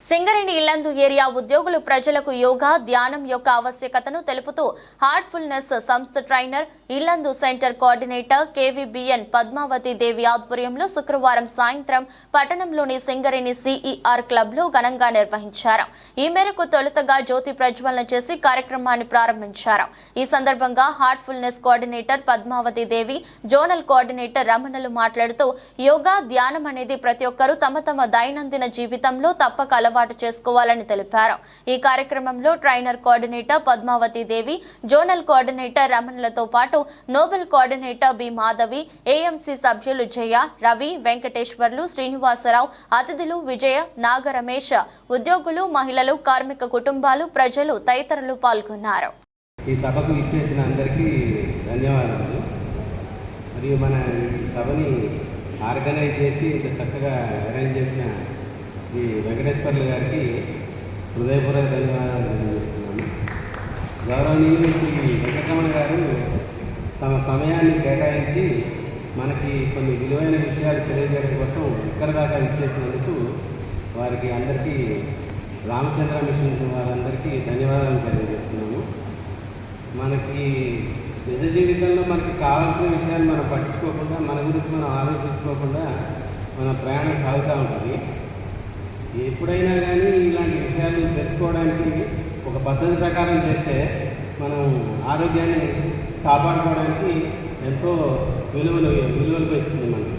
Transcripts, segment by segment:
Singareni Yellandu area ఉద్యోగులు ప్రజలకు యోగా ధ్యానం యొక్క ఆవశ్యకతను తెలుపుతూ హార్ట్ఫుల్నెస్ సంస్థ trainer Illandu centre coordinator KVBN Padmavathi Devi ఆధ్వర్యంలో శుక్రవారం సాయంత్రం పట్టణంలోని సింగరేణి సిఈఆర్ క్లబ్లో ఘనంగా నిర్వహించారు. ఈ మేరకు తొలుతగా జ్యోతి ప్రజ్వలన చేసి కార్యక్రమాన్ని ప్రారంభించారు. ఈ సందర్భంగా heartfulness coordinator Padmavathi Devi zonal coordinator రమణలు మాట్లాడుతూ యోగా ధ్యానం అనేది ప్రతి ఒక్కరూ తమ తమ దైనందిన జీవితంలో తప్పక అలవాటు చేసుకోవాలని తెలిపారు. ఈ కార్యక్రమంలో trainer coordinator Padmavathi Devi zonal coordinator రమణలతో పాటు నోబెల్ కోఆర్డినేటర్ బి మాధవి ఏఎంసీ సభ్యులు జయ రవి వెంకటేశ్వర్లు శ్రీనివాసరావు అతిథులు విజయ నాగరమేష్. ఉద్యోగులు మహిళలు కార్మిక కుటుంబాలు ప్రజలు తదితరులు పాల్గొన్నారు. ఈ సభకు ఇచ్చేసిన అందరికీ ధన్యవాదాలు. మరియు మన ఈ సభని ఆర్గనైజ్ చేసి ఇంత చక్కగా అరేంజ్ చేసిన శ్రీ వెంకటేశ్వర్లు గారికి హృదయపూర్వక ధన్యవాదాలు తెలియజేస్తున్నాను. గౌరవనీయులు శ్రీ వెంకటరమణ గారు తమ సమయాన్ని కేటాయించి మనకి కొన్ని విలువైన విషయాలు తెలియజేయడం కోసం ఇక్కడ దాకా ఇచ్చేసినందుకు వారికి అందరికీ రామచంద్ర మిషన్ వారందరికీ ధన్యవాదాలు తెలియజేస్తున్నాము మనకి నిజ జీవితంలో మనకి కావాల్సిన విషయాలు మనం పట్టించుకోకుండా మన గురించి మనం ఆలోచించుకోకుండా మన ప్రయాణం సాగుతూ ఉంటుంది. ఎప్పుడైనా కానీ ఇలాంటి విషయాలు తెలుసుకోవడానికి ఒక పద్ధతి ప్రకారం చేస్తే మనం ఆరోగ్యాన్ని కాపాడుకోవడానికి ఎంతో విలువలు విలువలు పెంచుతుంది మనకి.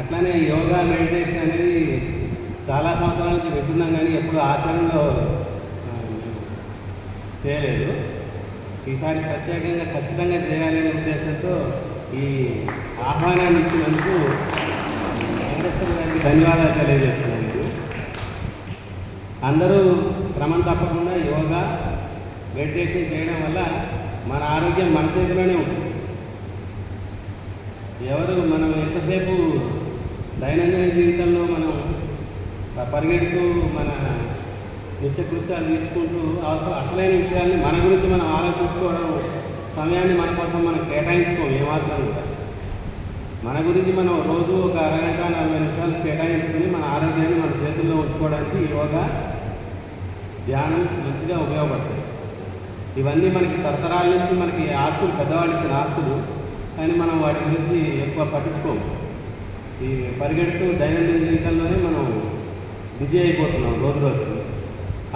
అట్లానే యోగా మెడిటేషన్ అనేది చాలా సంవత్సరాల నుంచి పెట్టున్నాం కానీ ఎప్పుడు ఆచరణలో చేయలేదు. ఈసారి ప్రత్యేకంగా ఖచ్చితంగా చేయాలనే ఉద్దేశంతో ఈ ఆహ్వానాన్ని ఇచ్చినందుకు గారికి ధన్యవాదాలు తెలియజేస్తున్నాను. నేను అందరూ క్రమం తప్పకుండా యోగా మెడిటేషన్ చేయడం వల్ల మన ఆరోగ్యం మన చేతిలోనే ఉంటుంది. ఎవరు మనం ఎంతసేపు దైనందిన జీవితంలో మనం పరిగెడుతూ మన నిత్యకృత్యాలు తీర్చుకుంటూ అసలు అసలైన విషయాల్ని మన గురించి మనం ఆలోచించుకోవడం సమయాన్ని మన కోసం మనం కేటాయించుకోం ఏమాత్రం కూడా. మన గురించి మనం రోజు ఒక అరగంట నలభై కేటాయించుకుని మన ఆరోగ్యాన్ని మన చేతుల్లో ఉంచుకోవడానికి యోగా ధ్యానం మంచిగా ఉపయోగపడతాయి. ఇవన్నీ మనకి తరతరాల నుంచి మనకి ఆస్తులు పెద్దవాళ్ళు ఇచ్చిన ఆస్తులు కానీ మనం వాటి గురించి ఎక్కువ పట్టించుకోము. ఈ పరిగెడుతూ దైనందిన జీవితంలోనే మనం బిజీ అయిపోతున్నాం రోజు రోజుకి.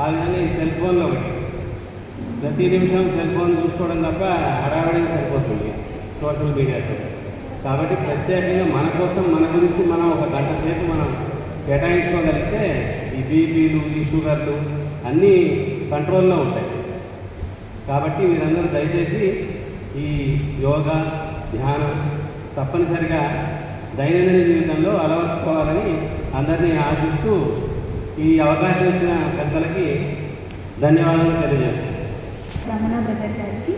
ఆ విధంగా ఈ సెల్ ఫోన్లో ఒకటి. ప్రతి నిమిషం సెల్ ఫోన్ చూసుకోవడం తప్ప హడావిడిగా సరిపోతుంది సోషల్ మీడియాతో. కాబట్టి ప్రత్యేకంగా మన కోసం మన గురించి మనం ఒక గంట సేపు మనం కేటాయించుకోగలిగితే ఈ బీపీలు ఈ షుగర్లు అన్నీ కంట్రోల్లో ఉంటాయి. కాబట్టి మీరందరూ దయచేసి ఈ యోగా ధ్యానం తప్పనిసరిగా దైనందిన జీవితంలో అలవర్చుకోవాలని అందరినీ ఆశిస్తూ ఈ అవకాశం ఇచ్చిన పెద్దలకి ధన్యవాదాలు తెలియజేస్తున్నాను. రమణ బ్రదర్ గారికి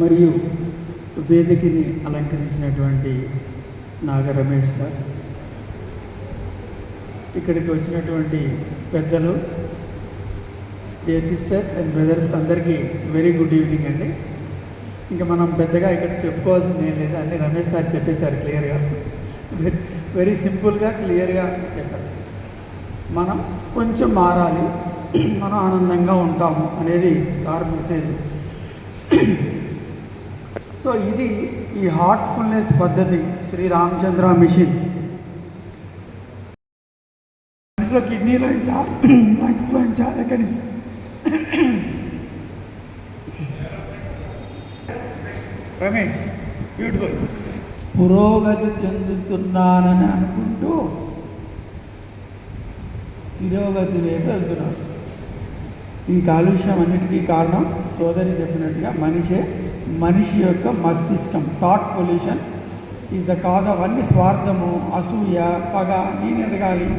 మరియు వేదికని అలంకరించినటువంటి నాగ రమేష్ సార్. ఇక్కడికి వచ్చినటువంటి పెద్దలు దే సిస్టర్స్ అండ్ బ్రదర్స్ అందరికీ వెరీ గుడ్ ఈవినింగ్ అండి. ఇంకా మనం పెద్దగా ఇక్కడ చెప్పుకోవాల్సింది ఏం లేదు అన్నీ రమేష్ సార్ చెప్పేశారు క్లియర్గా వెరీ సింపుల్గా క్లియర్గా చెప్పారు మనం కొంచెం మారాలి మనం ఆనందంగా ఉంటాము అనేది సార్ మెసేజ్ సో ఇది ఈ హార్ట్ఫుల్నెస్ పద్ధతి శ్రీ రామచంద్ర మిషన్. మనసులో కిడ్నీలో ఇంచా లంగ్స్లో ఇంచా ఎక్కడి నుంచి? రమేష్ బ్యూటిఫుల్ పురోగతి చెందుతున్నానని అనుకుంటూ తిరోగతి వైపు వెళ్తున్నారు. ఈ కాలుష్యం అన్నిటికీ కారణం సోదరి చెప్పినట్టుగా మనిషే మనిషి యొక్క మస్తిష్కం thought pollution is the cause of అన్ని స్వార్థము అసూయ పగ నేను ఎదగాలి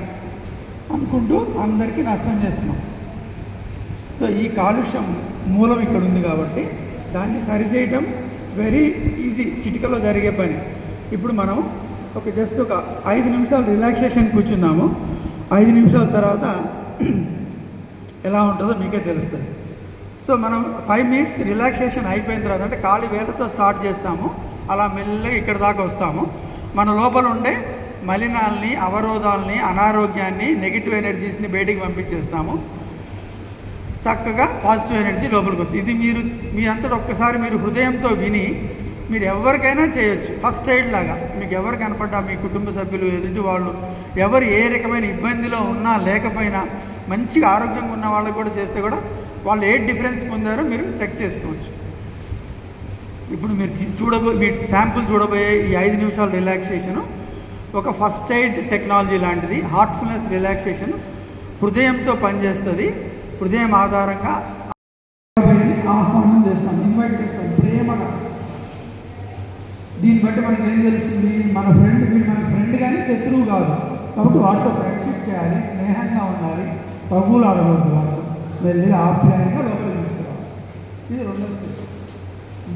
అనుకుంటూ అందరికీ నష్టం చేస్తున్నాం. సో ఈ కాలుష్యం మూలం ఇక్కడ ఉంది కాబట్టి దాన్ని సరిచేయటం వెరీ ఈజీ చిటికలో జరిగే పని. ఇప్పుడు మనం ఒక జస్ట్ ఒక ఐదు నిమిషాలు రిలాక్సేషన్ కూర్చున్నాము. ఐదు నిమిషాల తర్వాత ఎలా ఉంటుందో మీకే తెలుస్తుంది. సో మనం ఫైవ్ మినిట్స్ రిలాక్సేషన్ అయిపోయిన తర్వాత అంటే కాలి వేలతో స్టార్ట్ చేస్తాము. అలా మెల్లగా ఇక్కడ దాకా వస్తాము. మన లోపల ఉండే మలినాల్ని అవరోధాలని అనారోగ్యాన్ని నెగిటివ్ ఎనర్జీస్ని బయటికి పంపించేస్తాము. చక్కగా పాజిటివ్ ఎనర్జీ లోపలికి వస్తుంది. ఇది మీరు మీ అంతటా ఒక్కసారి మీరు హృదయంతో విని మీరు ఎవరికైనా చేయొచ్చు. ఫస్ట్ ఎయిడ్ లాగా. మీకు ఎవరు కనపడ్డా మీ కుటుంబ సభ్యులు ఎదుటి వాళ్ళు ఎవరు ఏ రకమైన ఇబ్బందిలో ఉన్నా లేకపోయినా మంచిగా ఆరోగ్యంగా ఉన్న వాళ్ళకి కూడా చేస్తే కూడా వాళ్ళు ఏ డిఫరెన్స్ పొందారో మీరు చెక్ చేసుకోవచ్చు. ఇప్పుడు మీరు చూడబో మీ శాంపుల్ చూడబోయే ఈ ఐదు నిమిషాల రిలాక్సేషను ఒక ఫస్ట్ ఎయిడ్ టెక్నాలజీ లాంటిది. హార్ట్ఫుల్నెస్ రిలాక్సేషన్ హృదయంతో పనిచేస్తుంది. హృదయం ఆధారంగా ఆహ్వానం చేస్తాం ఇన్వైట్ చేస్తాం ప్రేమగా దీన్ని బట్టి మనకి ఏం తెలుస్తుంది? మన ఫ్రెండ్ వీడు మన ఫ్రెండ్ కానీ శత్రువు కాదు. కాబట్టి వాటితో ఫ్రెండ్షిప్ చేయాలి స్నేహంగా ఉండాలి తగులు ఆడకూడదు వెళ్ళి ఆప్యాయంగా లోపలికి తీసుకురావాలి. ఇది రెండో స్టెప్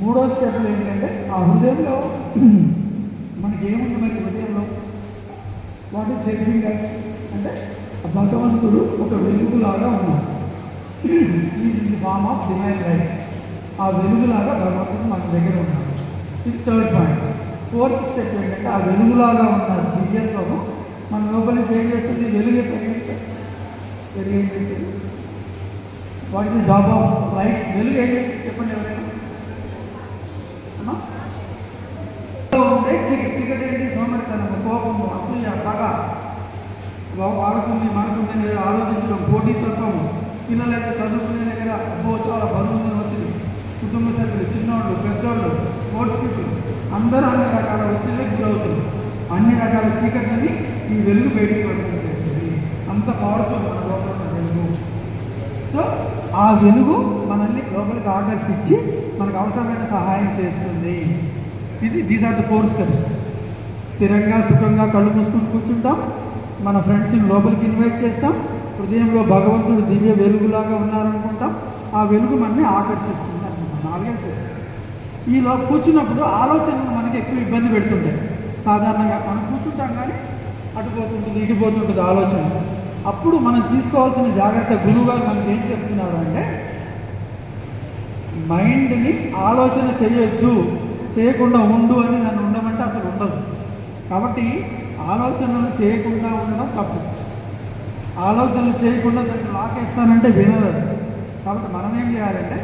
మూడో స్టెప్లో ఏంటంటే ఆ హృదయంలో మనకి ఏముంది మరి హృదయంలో? వాట్ ఈస్ హెల్పింగ్ అస్ అంటే ఆ భగవంతుడు ఒక వెలుగులాగా ఉన్నాడు. Is in the form of divine light ఆ వెలుగులాగా భగవంతుడు మన దగ్గర ఉన్నాడు. ఇది థర్డ్ పాయింట్ ఫోర్త్ స్టెప్ ఏంటంటే ఆ వెలుగులాగా ఉన్న దివ్యత్వము మన లోపల నుంచి ఏం చేస్తుంది? వెలుగు వెలుగు ఏం చేసేది what is the job of light వెలుగు ఏం చేస్తుంది చెప్పండి ఎవరైనా. ఉంటే చీకటి చీకటి ఏంటి సోమరితనం కోపము అసూయ పగ. వా- మనకుంది అని ఆలోచించడం పోటీతత్వం. పిల్లలు చదువుకునే దగ్గర అబ్బో చాలా బరువు ఒత్తిడి. కుటుంబ సభ్యులు చిన్నవాళ్ళు పెద్దవాళ్ళు స్పోర్ట్స్ పీపుల్. అందరూ అన్ని రకాల ఒత్తిడికి గురవుతుంది అన్ని రకాల చీకటిని ఈ వెలుగు బయటికి పడడం చేస్తుంది. అంత పవర్ఫుల్ మన లోపల వెలుగు సో ఆ వెలుగు మనల్ని లోపలికి ఆకర్షించి మనకు అవసరమైన సహాయం చేస్తుంది. ఇది these are the four steps స్థిరంగా సుఖంగా కళ్ళు మూసుకుని కూర్చుంటాం. మన ఫ్రెండ్స్ని లోపలికి ఇన్వైట్ చేస్తాం. హృదయంలో భగవంతుడు దివ్య వెలుగులాగా ఉన్నారనుకుంటాం. ఆ వెలుగు మనల్ని ఆకర్షిస్తుంది అనుకుంటాం నాలుగే స్టెప్స్ ఈ కూర్చున్నప్పుడు ఆలోచనలు మనకి ఎక్కువ ఇబ్బంది పెడుతుంటాయి. సాధారణంగా మనం కూర్చుంటాం కానీ అటుపోతుంటుంది ఇటుపోతుంటుంది ఆలోచనలు ఆలోచన. అప్పుడు మనం తీసుకోవాల్సిన జాగ్రత్త గురువు గారు మనకి ఏం చెప్తున్నారు అంటే మైండ్ని ఆలోచన చేయొద్దు చేయకుండా ఉండు అని నన్ను ఉండమంటే అసలు ఉండదు. కాబట్టి ఆలోచనలు చేయకుండా ఉండడం తప్పు. ఆలోచనలు చేయకుండా దాన్ని లాకేస్తానంటే వినదు కాబట్టి మనం ఏం చేయాలంటే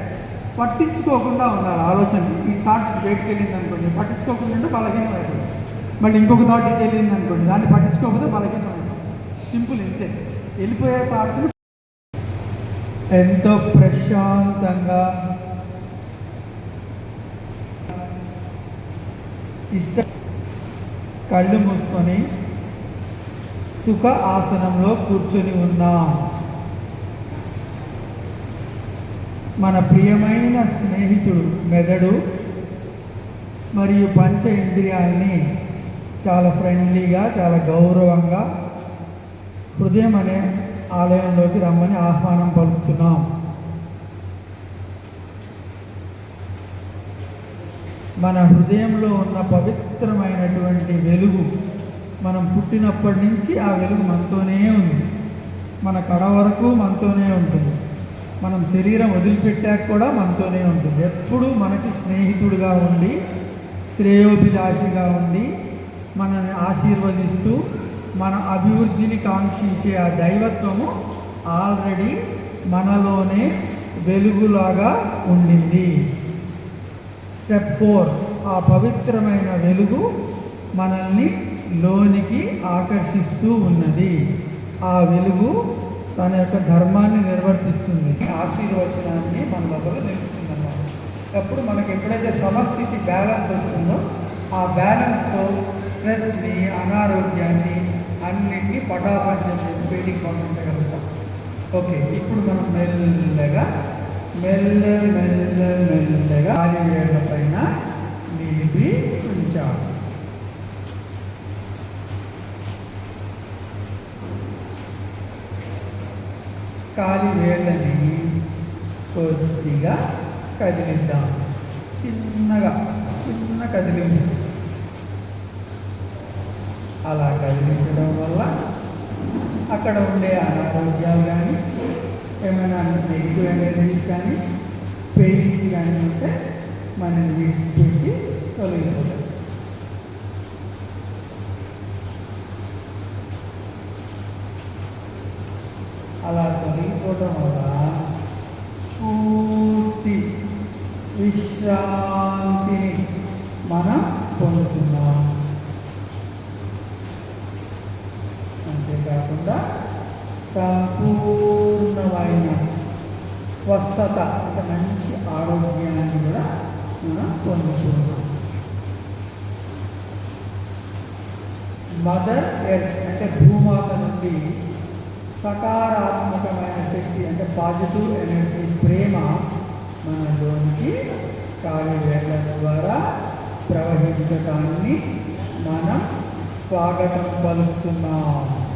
పట్టించుకోకుండా ఉండాలి ఆలోచన ఈ థాట్ బయటికి వెళ్ళింది అనుకోండి పట్టించుకోకుండా ఉంటే బలహీనం అయిపోయింది మళ్ళీ ఇంకొక థాట్ ఇటు వెళ్ళింది అనుకోండి దాన్ని పట్టించుకోకపోతే బలహీనం సింపుల్ ఇంతే. వెళ్ళిపోయే థాట్స్ని ఎంతో ప్రశాంతంగా ఇష్ట కళ్ళు మూసుకొని సుఖ ఆసనంలో కూర్చొని ఉన్నాం. మన ప్రియమైన స్నేహితుడు మెదడు మరియు పంచ ఇంద్రియాల్ని చాలా ఫ్రెండ్లీగా చాలా గౌరవంగా హృదయం అనే ఆలయంలోకి రమ్మని ఆహ్వానం పలుకుతున్నాం. మన హృదయంలో ఉన్న పవిత్రమైనటువంటి వెలుగు మనం పుట్టినప్పటి నుంచి ఆ వెలుగు మనతోనే ఉంది. మన కడ వరకు మనతోనే ఉంటుంది. మనం శరీరం వదిలిపెట్టాక కూడా మనతోనే ఉంటుంది. ఎప్పుడూ మనకి స్నేహితుడిగా ఉండి శ్రేయోభిలాషిగా ఉండి మనల్ని ఆశీర్వదిస్తూ మన అభివృద్ధిని కాంక్షించే ఆ దైవత్వము ఆల్రెడీ మనలోనే వెలుగులాగా ఉండింది. స్టెప్ ఫోర్ ఆ పవిత్రమైన వెలుగు మనల్ని లోనికి ఆకర్షిస్తూ ఉన్నది. ఆ వెలుగు తన యొక్క ధర్మాన్ని నిర్వర్తిస్తుంది. ఆశీర్వచనాన్ని మన లోపల నిలుపుతుందన్నమాట. అప్పుడు మనకి ఎప్పుడైతే సమస్థితి బ్యాలెన్స్ వస్తుందో ఆ బ్యాలెన్స్తో స్ట్రెస్ని అనారోగ్యాన్ని అన్నింటినీ పటాపంచం చేసి బయటికి పంపించగలుగుతాం. ఓకే ఇప్పుడు మనం మెల్లగా మెల్ల మెల్ల మెల్లగా ఆది పైన నిలిపి ఉంచాము కాలి వేళ్ళని కొద్దిగా కదిలిద్దాం. చిన్నగా చిన్న కదిలింపు అలా కదిలించడం వల్ల అక్కడ ఉండే అనారోగ్యాలు కానీ ఏమైనా నెగిటివ్ ఎనర్జీస్ కానీ పెయిన్స్ కానీ ఉంటే మనని విడిచిపెట్టి తొలగిపోతాం. అలా తొలగిపోవటం వల్ల పూర్తి విశ్రాంతిని మనం పొందుతున్నాం. కాకుండా సంపూర్ణమైన స్వస్థత ఒక మంచి ఆరోగ్యాన్ని కూడా మనం పొందుతున్నాం మదర్ ఎర్త్ అంటే భూమాత నుండి సకారాత్మకమైన శక్తి అంటే పాజిటివ్ ఎనర్జీ ప్రేమ మనలోనికి కార్యవేళ్ళ ద్వారా ప్రవహించటాన్ని మనం స్వాగతం పలుకుతున్నాం.